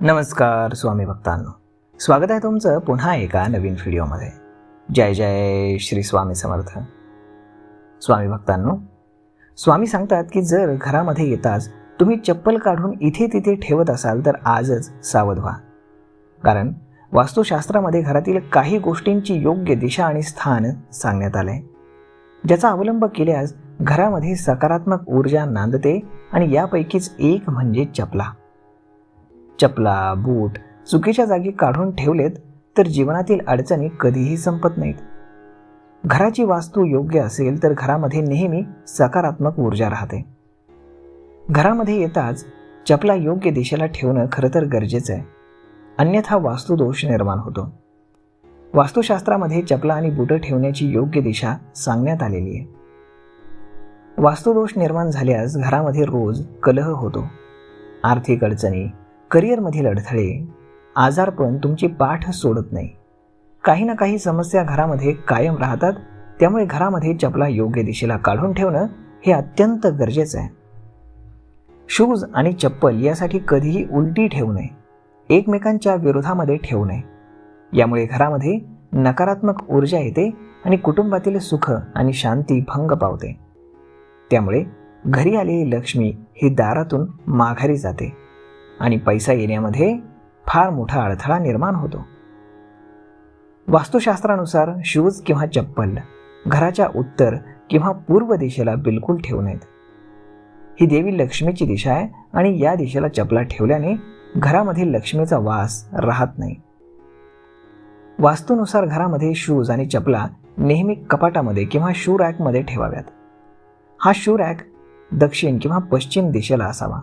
नमस्कार स्वामी भक्तांनो. स्वागत आहे तुमचं पुन्हा एका नवीन व्हिडिओमध्ये. जय जय श्री स्वामी समर्थ. स्वामी भक्तांनो स्वामी सांगतात की जर घरामध्ये येताच तुम्ही चप्पल काढून इथे तिथे ठेवत असाल तर आजच सावध व्हा. कारण वास्तुशास्त्रामध्ये घरातील काही गोष्टींची योग्य दिशा आणि स्थान सांगण्यात आले. ज्याचा अवलंब केल्यास घरामध्ये सकारात्मक ऊर्जा नांदते आणि यापैकीच एक म्हणजे चपला. चपला बूट चुकीच्या जागी काढून ठेवलेत तर जीवनातील अडचणी कधीही संपत नाहीत. घराची वास्तू योग्य असेल तर घरामध्ये नेहमी सकारात्मक ऊर्जा राहते. घरामध्ये येताच चपला योग्य दिशेला ठेवणं खरं तर गरजेचं आहे. अन्यथा वास्तुदोष निर्माण होतो. वास्तुशास्त्रामध्ये चपला आणि बुटं ठेवण्याची योग्य दिशा सांगण्यात आलेली आहे. वास्तुदोष निर्माण झाल्यास घरामध्ये रोज कलह होतो. आर्थिक अडचणी करिअरमधील अडथळे आजारपण तुमची पाठ सोडत नाही. काही ना काही समस्या घरामध्ये कायम राहतात त्यामुळे घरामध्ये चपला योग्य दिशेला काढून ठेवणं हे अत्यंत गरजेचं आहे. शूज आणि चप्पल यासाठी कधीही उलटी ठेवू नये एकमेकांच्या विरोधामध्ये ठेवू नये. यामुळे घरामध्ये नकारात्मक ऊर्जा येते आणि कुटुंबातील सुख आणि शांती भंग पावते. त्यामुळे घरी आलेली लक्ष्मी ही दारातून माघारी जाते. आणि पैसा येण्यामध्ये फार मोठा अडथळा निर्माण होतो. वास्तुशास्त्रानुसार शूज किंवा चप्पल घराच्या उत्तर किंवा पूर्व दिशेला बिलकुल ठेवू नयेत. ही देवी लक्ष्मीची दिशा आहे आणि या दिशेला चपला ठेवल्याने घरामध्ये लक्ष्मीचा वास राहत नाही. वास्तूनुसार घरामध्ये शूज आणि चपला नेहमी कपाटामध्ये किंवा शू रॅकमध्ये ठेवाव्यात. हा शू रॅक दक्षिण किंवा पश्चिम दिशेला असावा.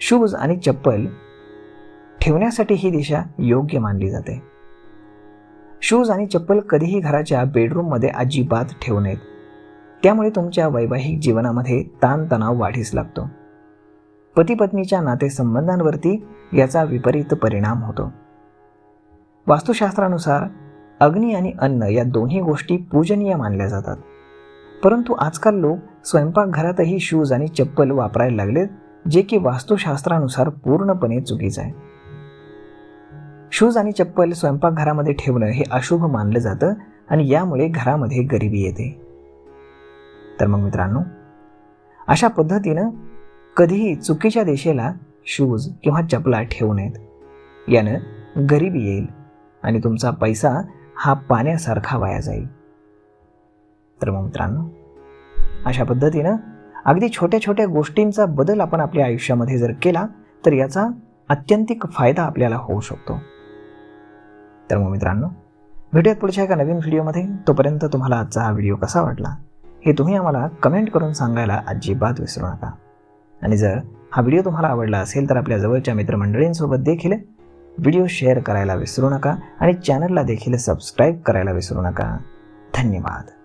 शूज आणि चप्पल ठेवण्यासाठी ही दिशा योग्य मानली जाते. शूज आणि चप्पल कधीही घराच्या बेडरूममध्ये अजिबात ठेवू नयेत. त्यामुळे तुमच्या वैवाहिक जीवनामध्ये ताणतणाव वाढीस लागतो. पती पत्नीच्या नातेसंबंधांवरती याचा विपरीत परिणाम होतो. वास्तुशास्त्रानुसार अग्नी आणि अन्न या दोन्ही गोष्टी पूजनीय मानल्या जातात. परंतु आजकाल लोक स्वयंपाकघरातही शूज आणि चप्पल वापरायला लागलेत जे की वास्तुशास्त्रानुसार पूर्णपणे चुकीचं आहे. शूज आणि चप्पल स्वयंपाकघरामध्ये ठेवणं हे अशुभ मानलं जातं आणि यामुळे घरामध्ये गरिबी येते. तर मग मित्रांनो अशा पद्धतीनं कधीही चुकीच्या दिशेला शूज किंवा चपला ठेवू नयेत. यानं गरिबी येईल आणि तुमचा पैसा हा पाण्यासारखा वाया जाईल. तर मग मित्रांनो अशा पद्धतीनं अगदी छोट्या छोट्या गोष्टींचा बदल आपण आपल्या आयुष्यामध्ये जर केला तर याचा अत्यंतिक फायदा आपल्याला होऊ शकतो. तर मग मित्रांनो भेटूयात पुढच्या एका नवीन व्हिडिओमध्ये. तोपर्यंत तुम्हाला आजचा हा व्हिडिओ कसा वाटला हे तुम्ही आम्हाला कमेंट करून सांगायला अजिबात विसरू नका. आणि जर हा व्हिडिओ तुम्हाला आवडला असेल तर आपल्या जवळच्या मित्रमंडळींसोबत देखील व्हिडिओ शेअर करायला विसरू नका आणि चॅनलला देखील सबस्क्राईब करायला विसरू नका. धन्यवाद.